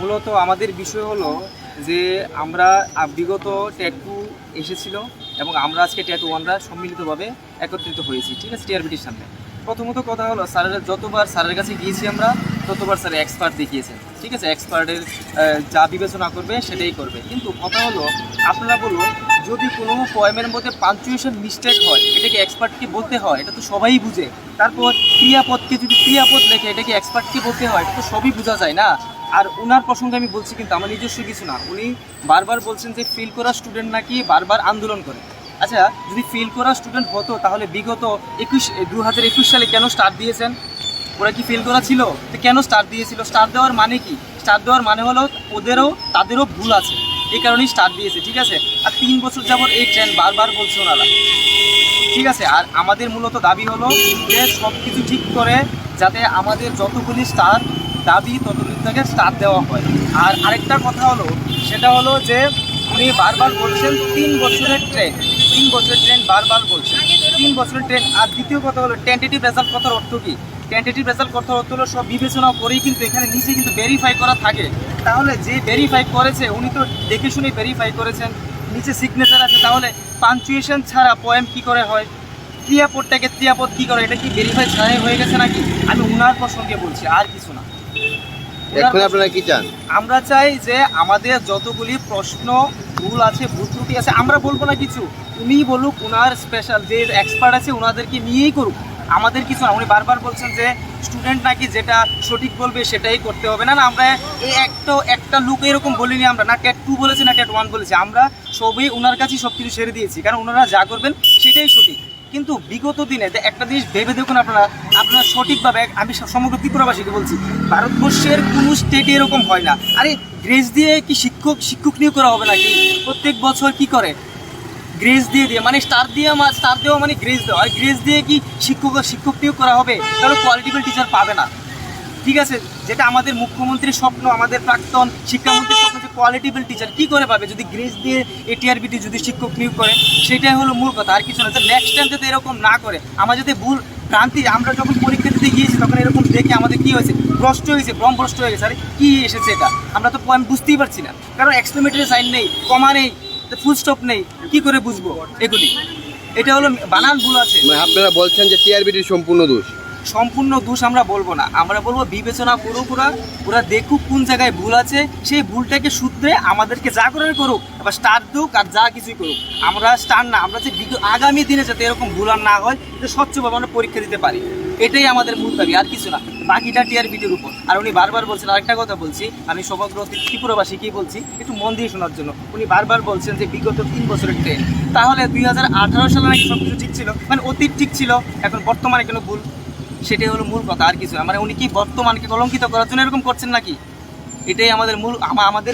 মূলত আমাদের বিষয় হলো যে আমরা বিগত ট্যাটু এসেছিল এবং আমরা আজকে ট্যাটু ওয়ানরা সম্মিলিতভাবে একত্রিত হয়েছি, ঠিক আছে টিআরবিটির সামনে। প্রথমত কথা হলো, স্যারের যতবার স্যারের কাছে গিয়েছি আমরা, ততবার স্যার এক্সপার্ট দেখিয়েছেন, ঠিক আছে? এক্সপার্টের যা বিবেচনা করবে সেটাই করবে। কিন্তু কথা হলো, আপনারা বলুন, যদি কোনো পয়েমের মধ্যে পাঞ্চুয়েশন মিস্টেক হয়, এটাকে এক্সপার্টকে বলতে হয়, এটা তো সবাই বুঝে। তারপর ক্রিয়াপদকে যদি ক্রিয়াপদ লেখে, এটাকে এক্সপার্টকে বলতে হয়, এটা তো সবই বোঝা যায় না। আর ওনার প্রসঙ্গে আমি বলছি কিন্তু আমার নিজস্ব কিছু না। উনি বারবার বলছেন যে ফিল করা স্টুডেন্ট নাকি বারবার আন্দোলন করে। আচ্ছা যদি ফিল করা স্টুডেন্ট হতো, তাহলে বিগত একুশ, দু হাজার একুশ সালে কেন স্টার্ট দিয়েছেন? ওরা কি ফিল করা ছিল? তো কেন স্টার্ট দিয়েছিল? স্টার দেওয়ার মানে কি? স্টার দেওয়ার মানে হলো ওদেরও, তাদেরও ভুল আছে। এই কারণেই স্টার্ট দিয়েছে, ঠিক আছে? আর তিন বছর যাবত এই ট্রেন বারবার বলছে ওনারা। ঠিক আছে? আর আমাদের মূলত দাবি হলো যে সব কিছু ঠিক করে যাতে আমাদের যতগুলি স্টার দাবি থেকে স্টার দেওয়া হয়। আর আরেকটা কথা হলো, সেটা হলো যে উনি বারবার বলছেন তিন বছরের ট্রেন, তিন বছরের ট্রেন বারবার বলছেন। তিন বছরের ট্রেন, আর দ্বিতীয় কথা হলো টেন্টেটিভ রেজাল্ট কথার অর্থ কী? টেন্টেটিভ রেজাল্ট কথার অর্থ হলো সব বিবেচনা করেই কিন্তু এখানে নিচে কিন্তু ভেরিফাই করা থাকে। তাহলে যে ভেরিফাই করেছে, উনি তো দেখে শুনে ভেরিফাই করেছেন, নিচে সিগনেচার আছে, তাহলে পাঞ্চুয়েশন ছাড়া পয়েম কি করে হয়? ক্রিয়াপদটাকে ক্রিয়াপদ কী করে? এটা কি ভেরিফাই ছাড়াই হয়ে গেছে নাকি? আমি উনার প্রসঙ্গে বলছি, আর কিছু না। এখন আপনারা কি চান? আমরা চাই যে আমাদের যতগুলি প্রশ্ন, ভুল আছে, ভুল ত্রুটি আছে, আমরা বলব না কিছু। উনি বলুক, উনার স্পেশাল যে এক্সপার্ট আছে ওনাদেরকে নিয়েই করুক। আমাদের কিছু না, উনি বারবার বলছেন যে স্টুডেন্ট নাকি যেটা সঠিক বলবে সেটাই করতে হবে। না না, আমরা এই একটা একটা লুক এরকম বলিনি আমরা। না ট্যাট টু বলেছি, না ট্যাট ওয়ান বলেছি। আমরা সবই ওনার কাছেই সব কিছু সেরে দিয়েছি। কারণ ওনারা যা করবেন সেটাই সঠিক। কিন্তু বিগত দিনে যে একটা জিনিস ভেবে দেখুন আপনারা আপনারা সঠিকভাবে, আমি সমগ্র ত্রিপুরাবাসীকে বলছি, ভারতবর্ষের কোনো স্টেটে এরকম হয় না। আরে গ্রেস দিয়ে কি শিক্ষক শিক্ষক নিয়োগ করা হবে নাকি? প্রত্যেক বছর কি করে? গ্রেস দিয়ে দিয়ে মানে স্টার দিয়ে স্টার দেওয়া মানে গ্রেস দেওয়া। আর গ্রেস দিয়ে কি শিক্ষক শিক্ষক নিয়োগ করা হবে? তাহলে কোয়ালিটিফুল টিচার পাবে না। ঠিক আছে, যেটা আমাদের মুখ্যমন্ত্রীর স্বপ্ন, আমাদের প্রাক্তন শিক্ষামন্ত্রীর কোয়ালিটিফুল টিচার কি করে পাবে? যদি গ্রেস দিয়ে এটিআরবিটি যদি শিক্ষক নিয়োগ করে, সেটাই হলো মূল কথা, আর কিছু না। নেক্সট টাইম যাতে এরকম না করে, আমার যাতে ভুল ভ্রান্তি, আমরা যখন পরীক্ষা দিতে গিয়েছি, তখন এরকম দেখে আমাদের কি হয়েছে? ভ্রষ্ট হয়েছে, ভ্রম ভ্রষ্ট হয়ে গেছে। আরে কি এসেছে এটা? আমরা তো পয়েন্ট বুঝতেই পারছি না। কারণ এক্সপ্লেমেটরি সাইন নেই কমা নেই ফুল স্টপ নেই। কি করে বুঝব এগুলি? এটা হলো বানান ভুল আছে। মানে আপনারা বলছেন যে টিআরবিটির সম্পূর্ণ দোষ। সম্পূর্ণ দোষ আমরা বলব না। আমরা বলব বিবেচনা করুক ওরা ওরা দেখুক কোন জায়গায় ভুল আছে, সেই ভুলটাকে শুধরে আমাদেরকে যা করে করুক এবার স্টার দুক আর যা কিছুই করুক। আমরা স্টার না, আমরা যে আগামী দিনে যাতে এরকম ভুল আর না হয় যে স্বচ্ছভাবে আমরা পরীক্ষা দিতে পারি। এটাই আমাদের মূল দাবি, আর কিছু না। বাকিটা টিআরবিটির উপর। আর উনি বারবার বলছেন, আরেকটা কথা বলছি, আমি সমগ্র ত্রিপুরাবাসী কি বলছি, একটু মন দিয়ে শোনার জন্য। উনি বারবার বলছেন যে বিগত তিন বছরের ট্রেন তাহলে দুই হাজার আঠারো সালে নাকি সব কিছু ঠিক ছিল? মানে অতীত ঠিক ছিল, এখন বর্তমানে কেন ভুল সেটাই হলো মূল কথা, আর কিছু। মানে উনি কি বর্তমানকে কলঙ্কিত করার জন্য এরকম করছেন নাকি এটাই আমাদের মূল আমাদের